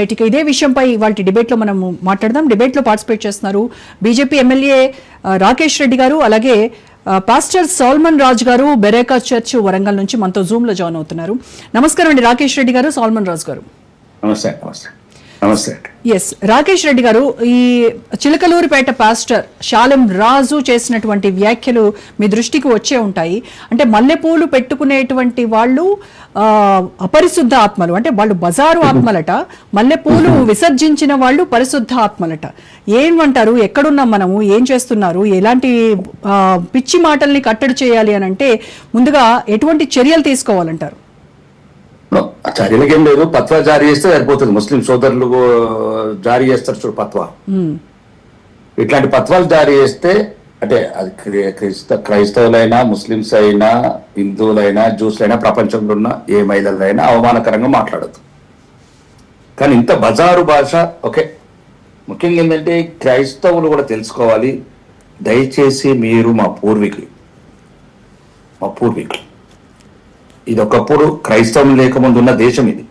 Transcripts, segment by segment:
Right ఇక ఇదే విషయంపై ఇవాళ డిబేట్లో మనం మాట్లాడదాం. డిబేట్లో పార్టిసిపేట్ చేస్తున్నారు బీజేపీ ఎమ్మెల్యే రాకేష్ రెడ్డి గారు అలాగే పాస్టర్ సాల్మన్ రాజ్ గారు బెరేకా చర్చ్ వరంగల్ నుంచి మనతో జూమ్లో జాయిన్ అవుతున్నారు. నమస్కారం అండి రాకేష్ రెడ్డి గారు సాల్మన్ రాజ్ గారు. నమస్తే నమస్తే. నమస్తే. ఎస్ రాకేష్ రెడ్డి గారు ఈ చిలకలూరిపేట పాస్టర్ శాలెం రాజు చేసినటువంటి వ్యాఖ్యలు మీ దృష్టికి వచ్చే ఉంటాయి. అంటే మల్లెపూలు పెట్టుకునేటువంటి వాళ్ళు ఆ, అపరిశుద్ధ ఆత్మలు. అంటే వాళ్ళు బజారు ఆత్మలట మల్లెపూలు విసర్జించిన వాళ్ళు పరిశుద్ధ ఆత్మలట. ఏమంటారు? ఎక్కడున్నాం మనము? ఏం చేస్తున్నారు? ఎలాంటి ఆ, పిచ్చి మాటల్ని కట్టడి చేయాలి అని అంటే ముందుగా ఎటువంటి చర్యలు తీసుకోవాలంటారు? ఆ చర్యలకేం లేదు పత్వా జారీ చేస్తే సరిపోతుంది. ముస్లిం సోదరులు జారీ చేస్తారు చూడు పత్వా. ఇట్లాంటి పత్వాలు జారీ చేస్తే అంటే అది క్రి- క్రైస్త క్రైస్తవులైనా ముస్లిమ్స్ అయినా హిందువులైనా జ్యూస్లైనా ప్రపంచంలో ఉన్న ఏ మహిళలైనా అవమానకరంగా మాట్లాడదు కానీ ఇంత బజారు భాష ఓకే. ముఖ్యంగా ఏంటంటే క్రైస్తవులు కూడా తెలుసుకోవాలి. దయచేసి మీరు మా పూర్వీకులు. మా పూర్వీకులు. ఇది ఒకప్పుడు క్రైస్తవం లేకముందు ఉన్న దేశం ఇది.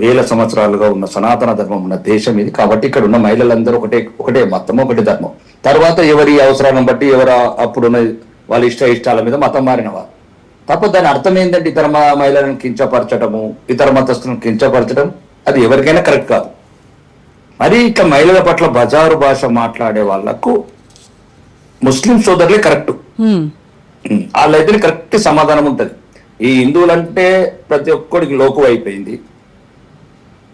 వేల సంవత్సరాలుగా ఉన్న సనాతన ధర్మం ఉన్న దేశం ఇది. కాబట్టి ఇక్కడ ఉన్న మహిళలందరూ ఒకటే ఒకటే మతం ఒకటే ధర్మం. తర్వాత ఎవరి అవసరాలను బట్టి ఎవరు అప్పుడున్న వాళ్ళ ఇష్ట ఇష్టాల మీద మతం మారిన వారు తప్ప దాని అర్థం ఏంటంటే ఇతర మహిళలను కించపరచడము ఇతర మతస్థులను కించపరచడం అది ఎవరికైనా కరెక్ట్ కాదు. మరి ఇక మహిళల పట్ల బజారు భాష మాట్లాడే వాళ్ళకు ముస్లిం సోదరులే కరెక్ట్. వాళ్ళైతే కరెక్ట్ సమాధానం ఉంటది. ఈ హిందువులంటే ప్రతి ఒక్కడికి లోకు అయిపోయింది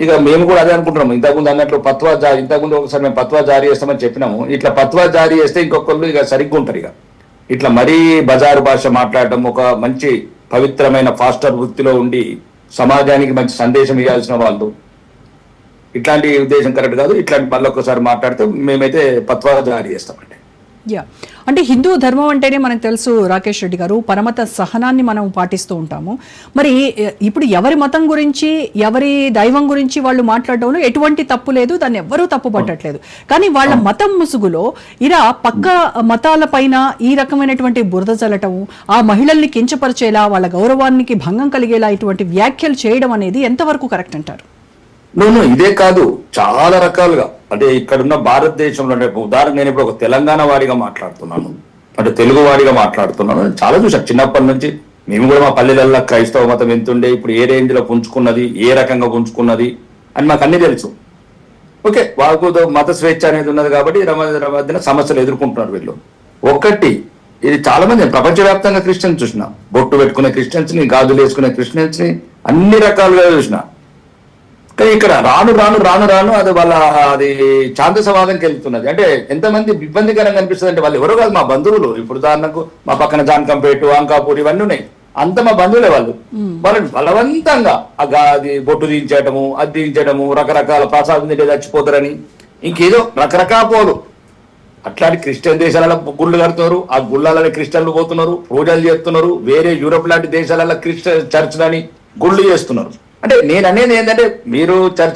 ఇక మేము కూడా అదే అనుకుంటున్నాము. ఇంతకుముందు అన్నట్లు పత్వా జారీ ఇంతకుముందు ఒకసారి మేము పత్వా జారీ చేస్తామని చెప్పినాము. ఇట్లా పత్వా జారీ చేస్తే ఇంకొకళ్ళు ఇక సరిగ్గా ఉంటారు ఇక. ఇట్లా మరీ బజారు భాష మాట్లాడటం ఒక మంచి పవిత్రమైన ఫాస్టర్ వృత్తిలో ఉండి సమాజానికి మంచి సందేశం ఇవ్వాల్సిన వాళ్ళు. ఇట్లాంటి ఉద్దేశం కరెక్ట్ కాదు. ఇట్లాంటి మళ్ళీ ఒకసారి మాట్లాడితే మేమైతే పత్వా జారీ చేస్తామండి. యా అంటే హిందూ ధర్మం అంటేనే మనకు తెలుసు రాకేష్ రెడ్డి గారు పరమత సహనాన్ని మనం పాటిస్తూ ఉంటాము. మరి ఇప్పుడు ఎవరి మతం గురించి ఎవరి దైవం గురించి వాళ్ళు మాట్లాడడంలో ఎటువంటి తప్పు లేదు దాన్ని ఎవ్వరూ తప్పు పట్టట్లేదు కానీ వాళ్ళ మతం ముసుగులో ఇలా పక్క మతాల పైన ఈ రకమైనటువంటి బురద చల్లటం ఆ మహిళల్ని కించపరిచేలా వాళ్ళ గౌరవానికి భంగం కలిగేలా ఇటువంటి వ్యాఖ్యలు చేయడం అనేది ఎంతవరకు కరెక్ట్ అంటారు? ఇదే కాదు. చాలా రకాలుగా. అంటే ఇక్కడున్న భారతదేశంలో అంటే ఉదాహరణ నేను ఇప్పుడు ఒక తెలంగాణ వాడిగా మాట్లాడుతున్నాను. అంటే తెలుగు వాడిగా మాట్లాడుతున్నాను. చాలా చూసాను చిన్నప్పటి నుంచి మేము కూడా మా పల్లెలల్లో క్రైస్తవ మతం ఎంతుండే ఇప్పుడు ఏ రేంజ్లో పుంజుకున్నది ఏ రకంగా పుంజుకున్నది అని మాకు అన్ని తెలుసు. ఓకే వాళ్ళకు మత స్వేచ్ఛ అనేది ఉన్నది కాబట్టి రమ- మధ్యన సమస్యలు ఎదుర్కొంటున్నారు వీళ్ళు. ఒకటి ఇది చాలా మంది ప్రపంచవ్యాప్తంగా క్రిస్టియన్స్ చూసిన. బొట్టు పెట్టుకునే క్రిస్టియన్స్ని గాజులు వేసుకునే క్రిస్టియన్స్ని అన్ని రకాలుగా చూసిన. కానీ ఇక్కడ రాను రాను రాను రాను అది వాళ్ళ అది ఛాందసవాదంకి వెళ్తున్నది అంటే ఎంతమంది ఇబ్బందికరంగా అనిపిస్తుంది అంటే వాళ్ళు ఎవరో కాదు మా బంధువులు. ఇప్పుడు ఉదాహరణకు మా పక్కన జాన్కంపేట అంకాపూర్ ఇవన్నీ ఉన్నాయి. అంత మా బంధువులే వాళ్ళు. వాళ్ళని బలవంతంగా అది బొట్టు దించడము అది దించడము రకరకాల ప్రసాదం తింటే చచ్చిపోతారని. ఇంకేదో రకరకాల పోలు. అట్లాంటి క్రిస్టియన్ దేశాలలో గుళ్ళు కడుతున్నారు. ఆ గుళ్ళలో క్రిస్టియన్లు పోతున్నారు. పూజలు చేస్తున్నారు. వేరే యూరోప్ లాంటి దేశాలలో క్రిస్టియన్ చర్చ్లని గుళ్ళు చేస్తున్నారు. అంటే నేను అనేది ఏంటంటే మీరు చర్చ